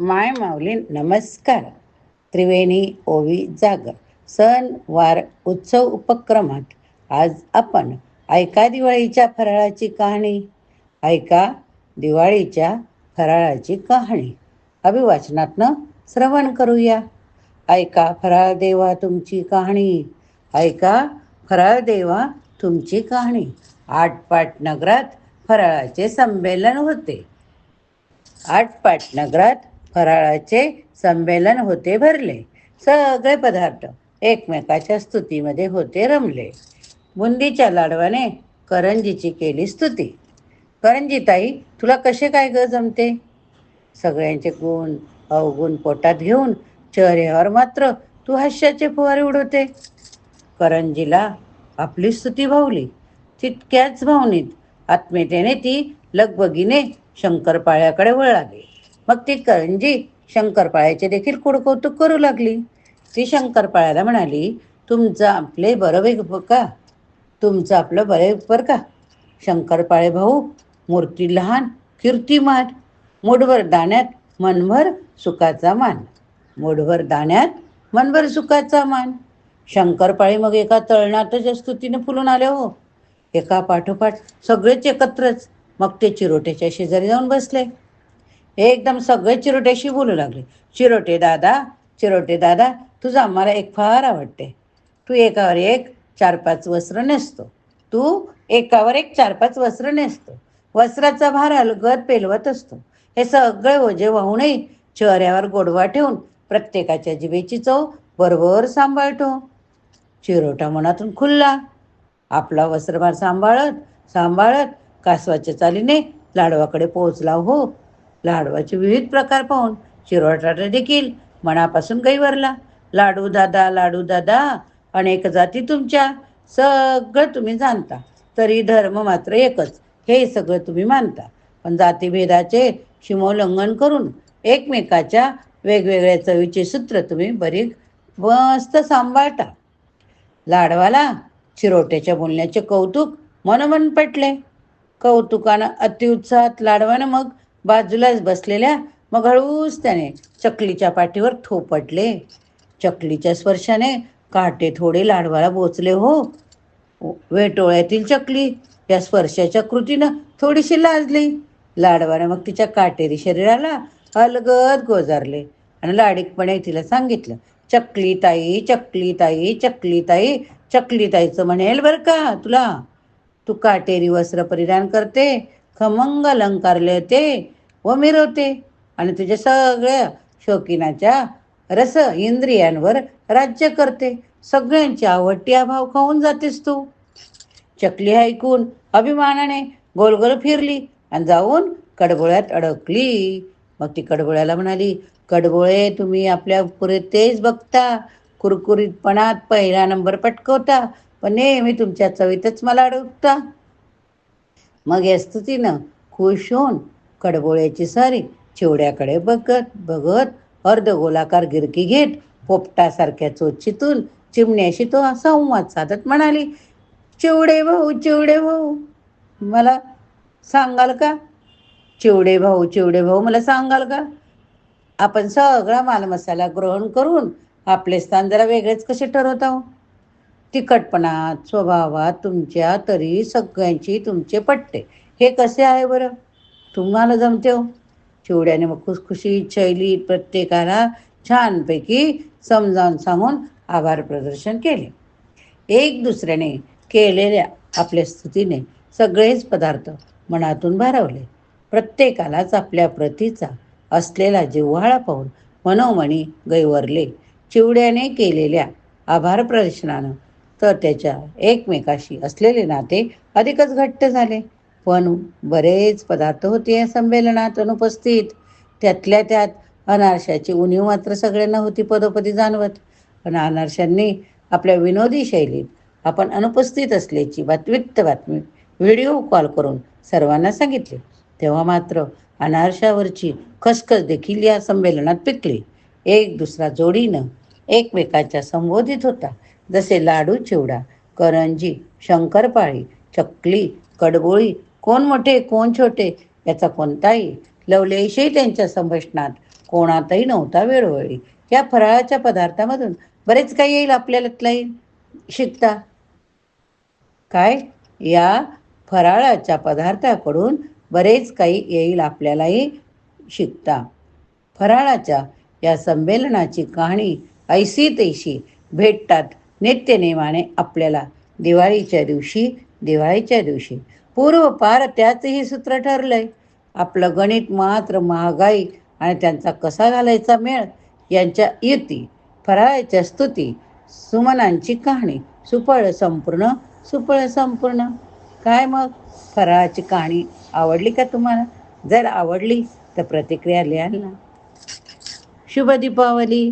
माय माऊली नमस्कार. त्रिवेणी ओवी जागर. सण वार उत्सव उपक्रमात आज आपण ऐका दिवाळीच्या फराळाची कहाणी. ऐका दिवाळीच्या फराळाची कहाणी. अभिवाचनातनं श्रवण करूया. ऐका फराळ देवा तुमची कहाणी. ऐका फराळ देवा तुमची कहाणी. आटपाट नगरात फराळाचे संमेलन होते. आटपाट नगरात फराळाचे संमेलन होते भरले. सगळे पदार्थ एकमेकाच्या स्तुतीमध्ये होते रमले. बुंदीच्या लाडवाने करंजीची केली स्तुती. करंजीताई तुला कसे काय ग जमते? सगळ्यांचे गुण अवगुण पोटात घेऊन चेहऱ्यावर मात्र तू हास्याचे फुवारे उडवते. करंजीला आपली स्तुती भावली. तितक्याच भावनीत आत्मीयतेने ती लगबगीने शंकरपाळ्याकडे वळ लागली. मग ती करंजी शंकरपाळ्याचे देखील कुडकौतुक करू लागली. ती शंकरपाळ्याला म्हणाली तुमचं आपले बरं का? तुमचं आपलं बरे बरं का? शंकरपाळे भाऊ मूर्ती लहान कीर्तिमान मुठभर दाण्यात मनभर सुखाचा मान मुठभर दाण्यात मनभर सुखाचा मान. शंकरपाळे मग एका तळणातच स्तुतीने फुलून आले हो एका पाठोपाठ सगळेच एकत्रच. मग ते चिरोट्याच्या शेजारी जाऊन बसले. हे एकदम सगळे चिरोट्याशी बोलू लागले. चिरोटे दादा चिरोटे दादा तुझं आम्हाला एक फार आवडते. तू एकावर एक चार पाच वस्त्र नेसतो. तू एकावर एक चार पाच वस्त्र नेसतो. वस्त्राचा भार अलगद पेलवत असतो. हे सगळे ओझे वाहूनही चेहऱ्यावर गोडवा ठेवून प्रत्येकाच्या जिभेची चव बरोबर सांभाळतो. चिरोटा मनातून खुलला. आपला वस्त्रभार सांभाळत सांभाळत कासवाच्या चालीने लाडवाकडे पोहोचला हो. लाडवाचे विविध प्रकार पाहून शिरोटाटा देखील मनापासून गैवरला. लाडू दादा लाडू दादा अनेक जाती तुमच्या सगळं तुम्ही जाणता. तरी धर्म मात्र एकच हे सगळं तुम्ही मानता. पण जातीभेदाचे शिमोल्लंघन करून एकमेकाच्या वेगवेगळ्या चवीचे सूत्र तुम्ही बरी मस्त सांभाळता. लाडवाला चिरोट्याच्या बोलण्याचे कौतुक मनमन पटले. कौतुकानं अतिउत्साहात लाडवानं मग बाजूलाच बसलेल्या मग हळूच त्याने चकलीच्या पाठीवर थोपटले. चकलीच्या स्पर्शाने काटे थोडे लाडवाला बोचले हो वेटोळ्यातील चकली या स्पर्शाच्या कृतीनं थोडीशी लाजली. लाडवाने मग तिच्या काटेरी शरीराला अलगद गोजारले आणि लाडीकपणे तिला सांगितलं चकली ताई चकली ताई चकली ताई चकली ताईचं म्हणेल बरं का तुला. तू काटेरी वस्त्र परिधान करते खमंग अलंकारले ते व मिरवते आणि तुझ्या सगळ्या शौकीनाच्या रस इंद्रियांवर राज्य करते. सगळ्यांची आवडती अभाव खाऊन जातेस तू. चकली ऐकून अभिमानाने गोल गोल फिरली आणि जाऊन कडबोळ्यात अडकली. मग ती कडबोळ्याला म्हणाली कडबोळे तुम्ही आपल्या पुरे तेच बघता. कुरकुरीतपणात पहिला नंबर पटकवता पण नेहमी तुमच्या चवीतच मला अडकता. मग या स्तुतीनं खुश होऊन कडबोळ्याची सारी. चिवड्याकडे बघत बघत अर्धगोलाकार गिरकी घेत पोपटासारख्या चोचीतून चिमण्याशी तो संवाद साधत म्हणाली चिवडे भाऊ चिवडे भाऊ मला सांगाल का? चिवडे भाऊ चिवडे भाऊ मला सांगाल का? आपण सगळा मालमसाला ग्रहण करून आपले स्थान जरा वेगळेच कसे ठरवत आहो तिखटपणात स्वभावात तुमच्या तरी सगळ्यांची तुमचे पट्टे. हे कसे आहे बरं? तुम्हाला जमते हो. चिवड्याने मग खुसखुशीत शैली प्रत्येकाला छानपैकी समजावून सांगून आभार प्रदर्शन केले. एक दुसऱ्याने केलेल्या आपल्या स्तुतीने सगळेच पदार्थ मनातून भारावले. प्रत्येकालाच आपल्या प्रतीचा असलेला जिव्हाळा पाहून मनोमनी गैवरले. चिवड्याने केलेल्या आभार प्रदर्शनानं तर त्याच्या एकमेकाशी असलेले नाते अधिकच घट्ट झाले. पण बरेच पदार्थ होते या संमेलनात अनुपस्थित. त्यातल्या त्यात अनारशाची उणीव मात्र सगळ्यांना होती पदोपदी जाणवत. पण अनारशांनी आपल्या विनोदी शैलीत आपण अनुपस्थित असल्याची बातवित्त बातमी व्हिडिओ कॉल करून सर्वांना सांगितले. तेव्हा मात्र अनारशावरची खसखस देखील या संमेलनात पिकली. एक दुसरा जोडीनं एकमेकाच्या संबोधित होता. जसे लाडू चिवडा करंजी शंकरपाळी चकली कडबोळी कोण मोठे कोण छोटे याचा कोणताही लवलेशही त्यांच्या संभाषणात कोणातही नव्हता वेळोवेळी. या फराळाच्या पदार्थामधून बरेच काही येईल आपल्याला शिकता. काय? या फराळाच्या पदार्थाकडून बरेच काही येईल आपल्यालाही शिकता. फराळाच्या या संमेलनाची कहाणी ऐशी तैशी भेटतात नित्यनेमाने आपल्याला दिवाळीच्या दिवशी दिवाळीच्या दिवशी. पूर्वपार त्याचंही सूत्र ठरलंय. आपलं गणित मात्र महागाई आणि त्यांचा कसा घालायचा मेळ यांच्या युती फराळाच्या स्तुती सुमनांची कहाणी सुपळ संपूर्ण सुपळ संपूर्ण. काय मग? फराळाची कहाणी आवडली का तुम्हाला? जर आवडली तर प्रतिक्रिया लिहाल ना. शुभ दीपावली.